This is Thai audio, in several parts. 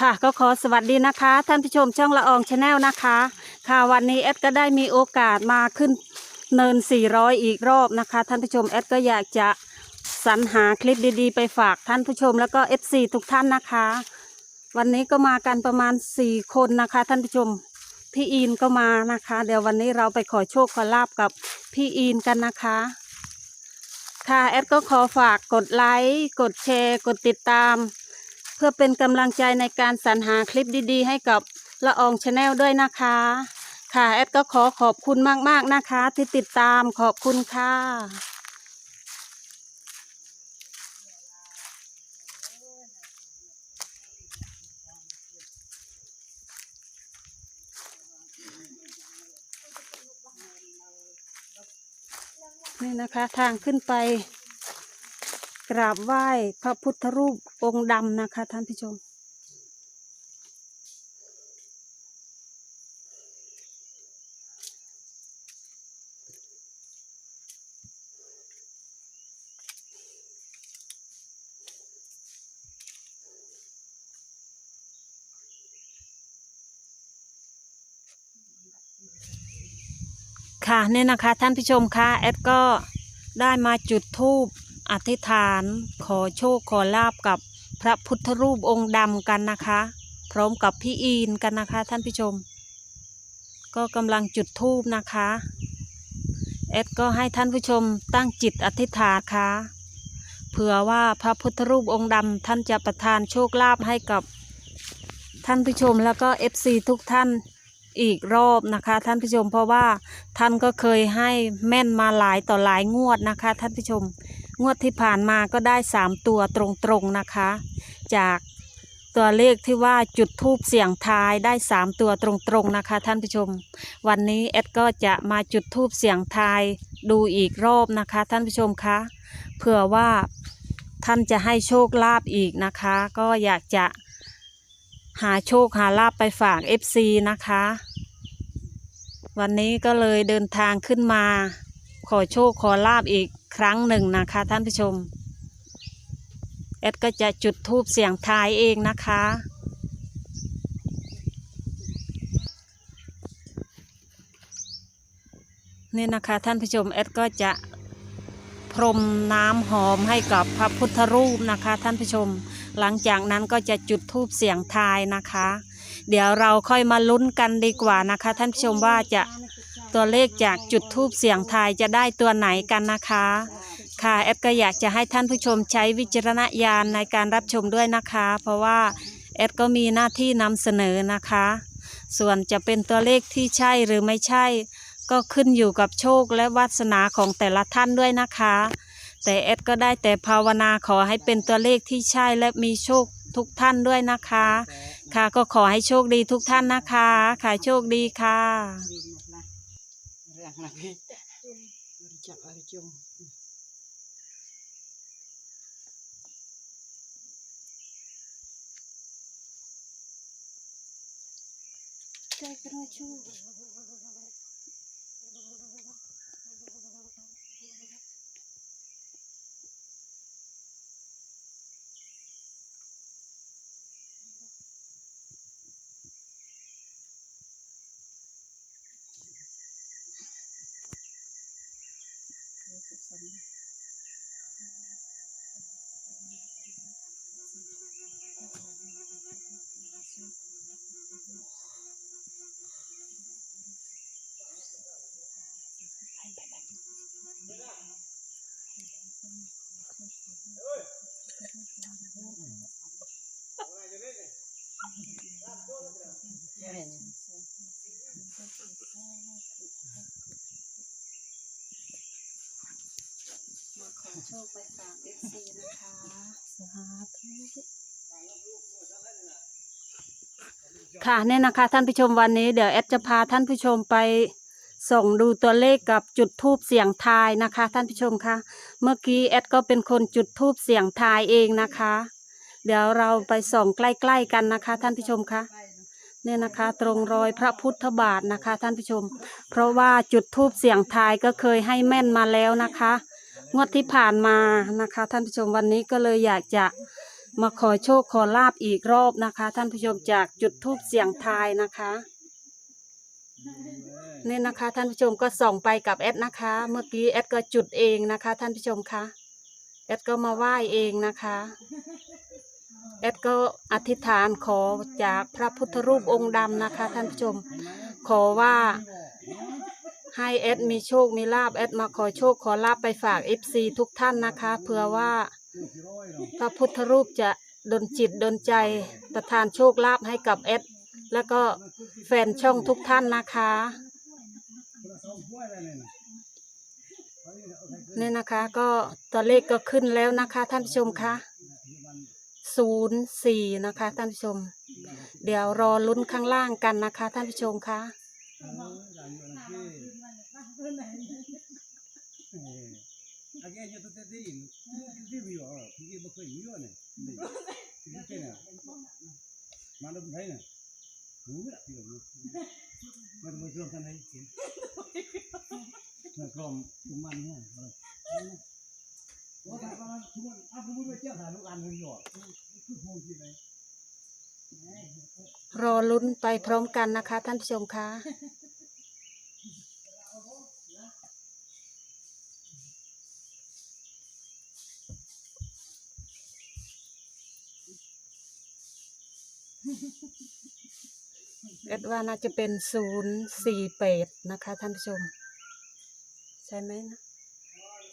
ค่ะก็ขอสวัสดีนะคะ ท่านผู้ชมช่องละอองชาแนลนะคะ ค่ะวันนี้แอดก็ได้มีโอกาสมาขึ้นเนิน 400 อีกรอบนะคะ ท่านผู้ชมแอดก็อยากจะสรรหาคลิปดีๆ ไปฝากท่านผู้ชมแล้วก็ FC ทุกท่านนะคะ วันนี้ก็มากันประมาณ 4 คนนะคะ ท่านผู้ชมพี่อีนก็มานะคะ เดี๋ยววันนี้เราไปขอโชคขอลาบกับพี่อีนกันนะคะ ค่ะแอดก็ขอฝากกดไลค์กดแชร์ กดติดตาม เพื่อเป็นกำลังใจในการสรรหาคลิปดีๆ ให้กับละอองชาแนลด้วยนะคะ ค่ะแอดก็ขอขอบคุณมากๆนะคะ ที่ติดตามขอบคุณค่ะนี่นะคะทางขึ้นไป กราบไหว้พระพุทธรูปองค์ดำนะคะ ท่านผู้ชม ค่ะเนี่ยนะคะ ท่านผู้ชมคะแอดก็ได้มาจุดธูป อธิษฐานขอโชคขอลาบกับพระพุทธรูปองค์ดำกันนะคะ พร้อมกับพี่อีนกันนะคะ ท่านผู้ชม ก็กำลังจุดธูปนะคะแอดก็ให้ท่านผู้ชมตั้งจิตอธิษฐานค่ะเผื่อว่าพระพุทธรูปองค์ดำท่านจะประทานโชคลาภให้กับท่านผู้ชมแล้วก็เอฟซีทุกท่านอีกรอบนะคะ ท่านผู้ชมเพราะว่าท่านก็เคยให้แม่นมาหลายต่อหลายงวดนะคะ ท่านผู้ชม งวดที่ผ่านมาก็ได้สามตัวตรงๆนะคะ จากตัวเลขที่ว่าจุดทูบเสียงทายได้สามตัวตรงๆนะคะ ท่านผู้ชม วันนี้เอ็ดก็จะมาจุดทูบเสียงทายดูอีกรอบนะคะ ท่านผู้ชมคะเผื่อว่าท่านจะให้โชคลาภอีกนะคะ ก็อยากจะหาโชคหาลาบไปฝาก FC นะคะ วันนี้ก็เลยเดินทางขึ้นมา ขอโชคขอลาบอีก ครั้งหนึ่งนะคะท่านผู้ชม แอดก็จะจุดทูบเสียงทายเองนะคะ นี่นะคะท่านผู้ชมแอดก็จะพรมน้ำหอมให้กับพระพุทธรูปนะคะท่านผู้ชม หลังจากนั้นก็จะจุดธูปเสียงทายนะคะ เดี๋ยวเราค่อยมาลุ้นกันดีกว่านะคะ ท่านผู้ชมว่าจะ ตัวเลขจากจุดธูปเสียงทายจะได้ตัวไหนกันนะคะ ค่ะแอดก็อยากจะให้ท่านผู้ชมใช้วิจารณญาณในการรับชมด้วยนะคะ เพราะว่าแอดก็มีหน้าที่นำเสนอนะคะ ส่วนจะเป็นตัวเลขที่ใช่หรือไม่ใช่ ก็ขึ้นอยู่กับโชคและวาสนาของแต่ละท่านด้วยนะคะ แต่เอดก็ได้แต่ภาวนาขอให้เป็นตัวเลขที่ใช่และมีโชคทุกท่านด้วยนะคะ ค่ะก็ขอให้โชคดีทุกท่านนะคะ ค่ะโชคดีค่ะ เรื่องอะไร โชคไปฝากเอฟซีนะคะสาธุค่ะเนี่ยนะคะ ท่านผู้ชมวันนี้เดี๋ยวแอดจะพาท่านผู้ชมไปส่งดูตัวเลขกับจุดทูบเสียงทายนะคะ ท่านผู้ชมคะเมื่อกี้แอดก็เป็นคนจุดทูบเสียงทายเองนะคะ เดี๋ยวเราไปส่องใกล้ ๆกันนะคะ ท่านผู้ชมคะเนี่ยนะคะ ตรงรอยพระพุทธบาทนะคะ ท่านผู้ชม เพราะว่าจุดทูบเสียงทายก็เคยให้แม่นมาแล้วนะคะ งวดที่ผ่านมานะคะ ท่านผู้ชมวันนี้ก็เลยอยากจะมาขอโชคขอลาบอีกรอบนะคะ ท่านผู้ชมจากจุดทูปเสียงทายนะคะนี่นะคะ ท่านผู้ชมก็ส่องไปกับแอดนะคะ เมื่อกี้แอดก็จุดเองนะคะ ท่านผู้ชมคะแอดก็มาไหว้เองนะคะแอดก็อธิษฐานขอจากพระพุทธรูปองค์ดำนะคะ ท่านผู้ชม ขอว่า ให้แอดมีโชคมีลาบแอดมาขอโชคขอลาบไปฝากเอฟซีทุกท่านนะคะเผื่อว่าพระพุทธรูปจะดนจิตดนใจประทานโชคลาภให้กับแอดแล้วก็แฟนช่องทุกท่านนะคะนี่นะคะก็ตัวเลขก็ขึ้นแล้วนะคะท่านผู้ชมคะศูนย์สี่นะคะท่านผู้ชม เดี๋ยวรอลุ้นข้างล่างกันนะคะท่านผู้ชมคะ Aqui a gente tá tendo, que viu, ó, que boca viu, né? Que que né? Manda pro né? Não é filho, né? Mas vou jogar aí, sim. Mas como o man né? Ó, tá falando, tu mano, a tu mano vai ter a no an no ó. Que bom que né? รอลุ้นไปพร้อมกันนะคะ ท่านผู้ชมคะ เอ็ดว่าน่าจะเป็นศูนย์สี่แปดนะคะท่านผู้ชม ใช่ไหมนะ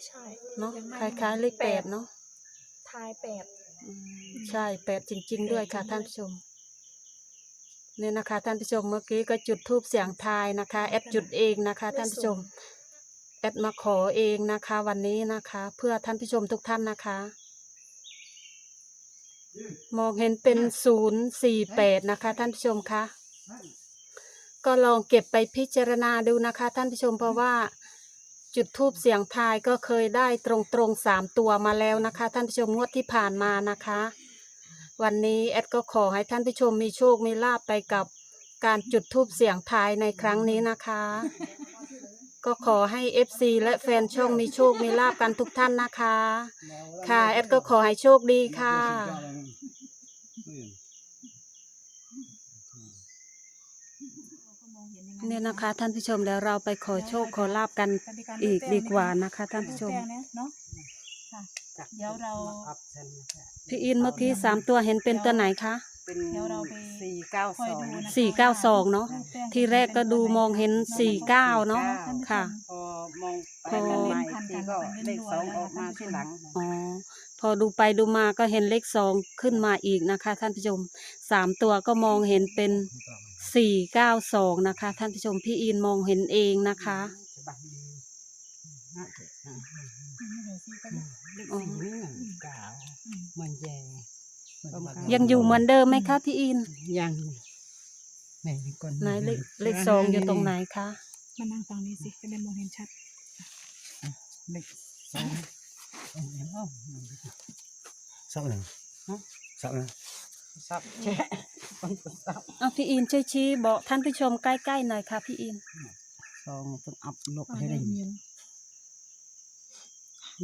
ใช่เนาะยังคไม่ล้ายๆเลขแปดเนาะทายแปดอืมใช่แปดจริง ๆ ด้วยค่ะท่านผู้ชมเนี่ยนะคะท่านผู้ชมเมื่อกี้ก็จุดทูบเสียงทายนะคะแอดจุดเองนะคะท่านผู้ชม แอดมาขอเองนะคะ วันนี้นะคะ เพื่อท่านผู้ชมทุกท่านนะคะ มองเห็นเป็นศูนย์สี่แปดนะคะท่านผู้ชมคะก็ลองเก็บไปพิจารณาดูนะคะ ท่านผู้ชมเพราะว่าจุดทูบเสียงทายก็เคยได้ตรงๆสามตัวมาแล้วนะคะ ท่านผู้ชมงวดที่ผ่านมานะคะ วันนี้แอดก็ขอให้ท่านผู้ชมมีโชคมีลาบไปกับการจุดทูบเสียงทายในครั้งนี้นะคะ ก็ขอให้ FC และแฟนช่องมีโชคมีลาบกันทุกท่านนะคะ ค่ะแอดก็ขอให้โชคดีค่ะ เนี่ยนะคะท่านผู้ชมเดี๋ยวเราไปขอโชคขอลาบกันอีกดีกว่านะคะ ท่านผู้ชมแป้งนะเนาะค่ะเดี๋ยวเราอัพเซนนะคะพี่อินเมื่อกี้สามตัวเห็นเป็นตัวไหนคะเป็นเดี๋ยวเราไปสี่เก้าคอยสองดูนะคะสี่เก้าสองเนาะแป้งที่แรกก็ดูมองเห็นสี่เก้าเนาะท่านผู้ชมค่ะ พอมองไปพอกันใหม่ทีก็เลขสองออกมาที่หลังอ๋อพอดูไปดูมาก็เห็นเลขสองขึ้นมาอีกนะคะ ท่านผู้ชมสามตัวก็มองเห็นเป็น สี่เก้าสองนะคะ ท่านผู้ชมพี่อินมองเห็นเองนะคะจะบังดีน่าจะอ่าเลขสี่นี่หนึ่งเก้าเหมือนแยงยังอยู่เหมือนเดิมไหมคะพี่อินยังไหนก่อนไหนเลขเลขสองอยู่ตรงไหนคะมานั่งฟังนี้สิจะได้มองเห็นชัดเลขสองเอาเห็นบ่ Sao này? Sao này? ซับแช่ต้องเอา พี่อินช่วยชี้บอกท่านผู้ชมใกล้ๆหน่อยค่ะพี่อินสองต้องอัพลบเอาให้ได้ได้เมียน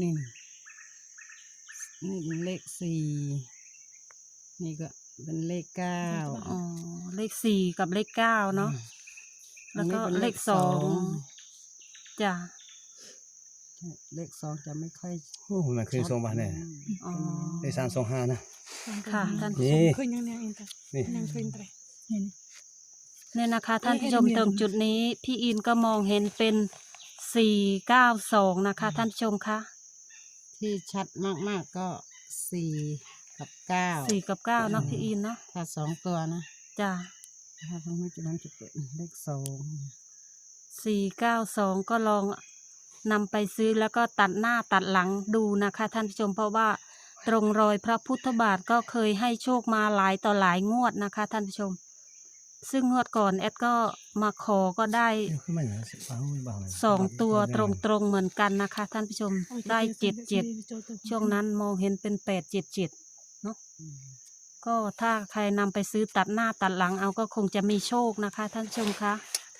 นี่นี่เป็นเลขสี่นี่ก็เป็นเลขเก้าอ๋อเลขสี่กับเลขเก้าเนาะแล้วก็อันนี้ป็นเลขสองจ้ะเลขสองจะไม่ค่อย Ô, mà khơi sông bà này. อ๋อ Đây sang sông ha nè. ค่ะท่านผู้ชมนี่เคยยังเนี่ยเองแต่นี่ยังเคยแต่เห็น เนี่ยนะคะ ท่านผู้ชมเอ๊ะตรงจุดนี้ พี่อินก็มองเห็นเป็นสี่เก้าสองนะคะ ท่านผู้ชมคะที่ชัดมากๆก็สี่กับเก้าสี่กับเก้าเนาะพี่อินเนาะถ้าสองตัวนะจ้ะถ้าทั้งหมดจะมันจะเป็นเลขสองสี่เก้าสองก็ลองนำไปซื้อแล้วก็ตัดหน้าตัดหลังดูนะคะ ท่านผู้ชมเพราะว่าตรงรอยพระพุทธบาทก็เคยให้โชคมาหลายต่อหลายงวดนะคะ ท่านผู้ชม ซึ่งงวดก่อนแอดก็มาขอก็ได้ Cái mày nó sẽ phá hôi bảo này. สองตัวตรงๆเหมือนกันนะคะ ท่านผู้ชมได้เจ็ดเจ็ดช่วงนั้นมองเห็นเป็นแปดเจ็ดเจ็ดเนาะก็ถ้าใครนำไปซื้อตัดหน้าตัดหลังเอาก็คงจะมีโชคนะคะ ท่านผู้ชมคะ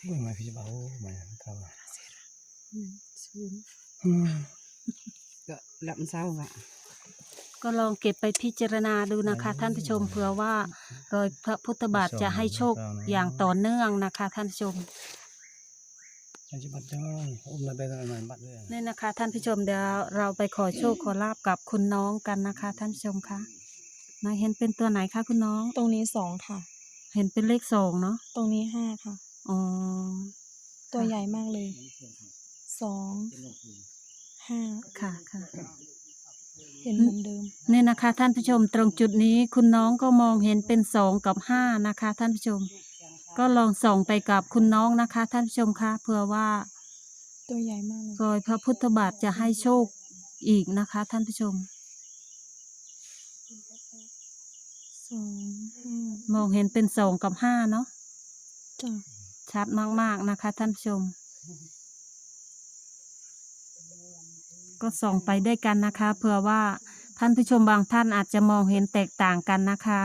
Ôi, mày phải bảo mày cao à. ศูนย์ Ừ. ก็ลำเศร้าอะ ก็ลองเก็บไปพิจารณาดูนะคะ ท่านผู้ชมเผื่อว่ารอยพระพุทธบาทจะให้โชคอย่างต่อเนื่องนะคะ ท่านผู้ชมอาจจะบัดจ้องอุ้มระเบิดอะไรบัดเลยนี่นะคะ ท่านผู้ชมเดี๋ยวเราไปขอโชคขอลาบกับคุณน้องกันนะคะ ท่านผู้ชมคะนายเห็นเป็นตัวไหนคะคุณน้อง ตรงนี้สองค่ะ เห็นเป็นเลขสองเนาะตรงนี้ห้าค่ะ อ๋อตัวใหญ่มากเลยสองห้าค่ะค่ะ เห็นเหมือนเดิมนี่นะคะ ท่านผู้ชมตรงจุดนี้คุณน้องก็มองเห็นเป็นสองกับห้านะคะ ท่านผู้ชม ก็ลองส่องไปกับคุณน้องนะคะ ท่านผู้ชมคะเผื่อว่าตัวใหญ่มากเลยรอยพระพุทธบาทจะให้โชคอีกนะคะ ท่านผู้ชม สองห้ามองเห็นเป็นสองกับห้าเนาะ จ้ะ ชัดมากๆนะคะ ท่านผู้ชม ก็ส่องไปด้วยกันนะคะเผื่อว่าท่านผู้ชมบางท่านอาจจะมองเห็นแตกต่างกันนะคะ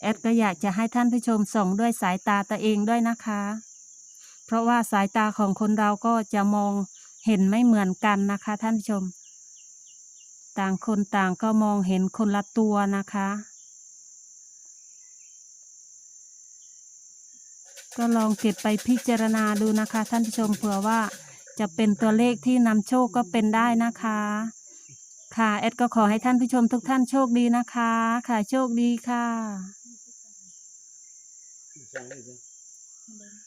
แอดก็อยากจะให้ท่านผู้ชมส่องด้วยสายตาตัวเองด้วยนะคะ เพราะว่าสายตาของคนเราก็จะมองเห็นไม่เหมือนกันนะคะ ท่านผู้ชม ต่างคนต่างก็มองเห็นคนละตัวนะคะ ก็ลองเก็บไปพิจารณาดูนะคะ ท่านผู้ชมเผื่อว่า จะเป็นตัวเลขที่นำโชคก็เป็นได้นะคะ ค่ะแอดก็ขอให้ท่านผู้ชมทุกท่านโชคดีนะคะ ค่ะโชคดีค่ะใช่เลยจ้ะ